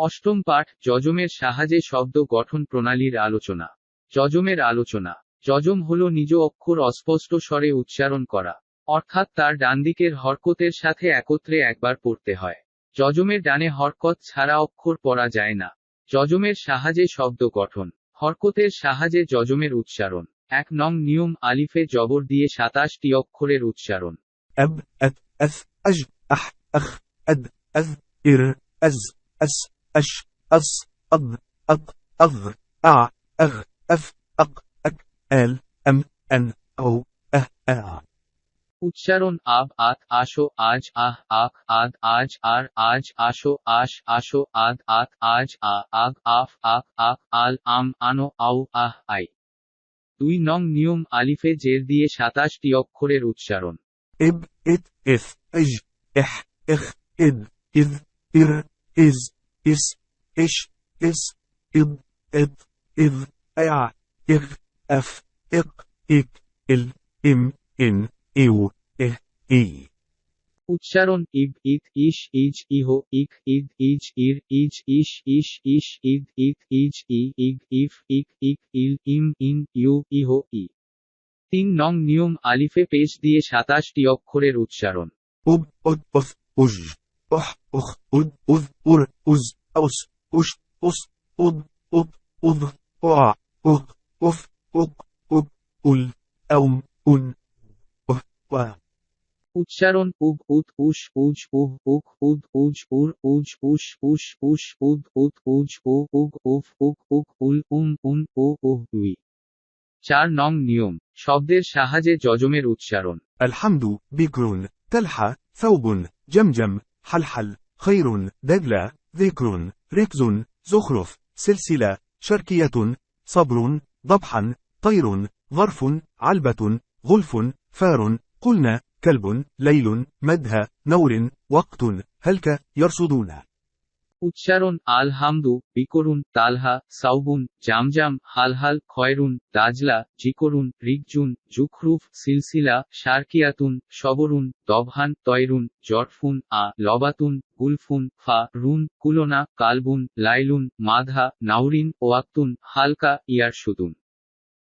অষ্টম পাঠ, যজমের সাহায্যে শব্দ গঠন প্রণালীর আলোচনা। যজমের আলোচনা। যজম হল নিজ অক্ষর অস্পষ্ট স্বরে উচ্চারণ করা, অর্থাৎ তার ডান দিকের হরকতের সাথে একত্রে একবার পড়তে হয়। যজমের ডানে হরকত ছাড়া অক্ষর পড়া যায় না। যজমের সাহায্যে শব্দ গঠন, হরকতের সাহায্যে যজমের উচ্চারণ। এক নং নিয়ম, আলিফে জবর দিয়ে সাতাশটি অক্ষরের উচ্চারণ। আহ ইর أش أص أض أط أض أع أغ أف أق أك آل أم أن أو أه أع উচ্চারণ আব আত আসো আজ আহ আখ আদ আজ আর আজ আসো আশ আসো আদ আত আজ আ আগ আফ আক আক আল আম আনো আউ আহ আই দুই নং নিয়ম আলিফে জের দিয়ে সাতাশটি অক্ষরের উচ্চারণ إب إت إث إج إح إخ إد إذ إر إز is, ish, is, ib, id, iv, ea, iv, f, iq, ik, il, im, in, iu, eh, i. উচ্চারণ ইব ইত ইশ ইজ ইহ ইক ইদ ইজ ইর ইজ ইশ ইশ ইশ ইদ ইত ইজ ই ইগ ইফ ইক ইক ইল ইম ইন ইউ ইহ ই তিন নং নিয়ম আলিফে পেজ দিয়ে সাতাশটি অক্ষরের উচ্চারণ। উব উজ। أح أخ أد أذ أر أز أس أش أس أض أض أض أع أغ أف أق أب أل أوم أن أه وأ উচ্চারণ উব উত উস উজ উহ উক উদ উজ উর উজ উস উস উস উদ উত উজ উ উগ উফ উক উক উল উম উন ও উহ উই চার নং নিয়ম শব্দের সাহায্যে যজমের উচ্চারণ الحمد بكر تلحى ثوب جمجم حلحل خير دجلة ذكر ركز زخرف سلسلة شركية صبر ضبحا طير ظرف علبة غلف فار قلنا كلب ليل مدها نور وقت هلك يرصدون. উচ্চারণ আল হামদু বিকরুন তালহা, সাউবুন, জামজাম, হালহাল, খয়রুন, দাজলা, জিকরুন রিকজুন জুখরুফ, সিলসিলা শারকিয়াতুন সবরুন, দবহান, তয়রুন জটফুন আ, লবাতুন, গুলফুন, ফা, রুন, কুলোনা, কালবুন, লাইলুন, মাধা নাউরিন ওয়াক্তুন, হালকা ইয়ারসুদুন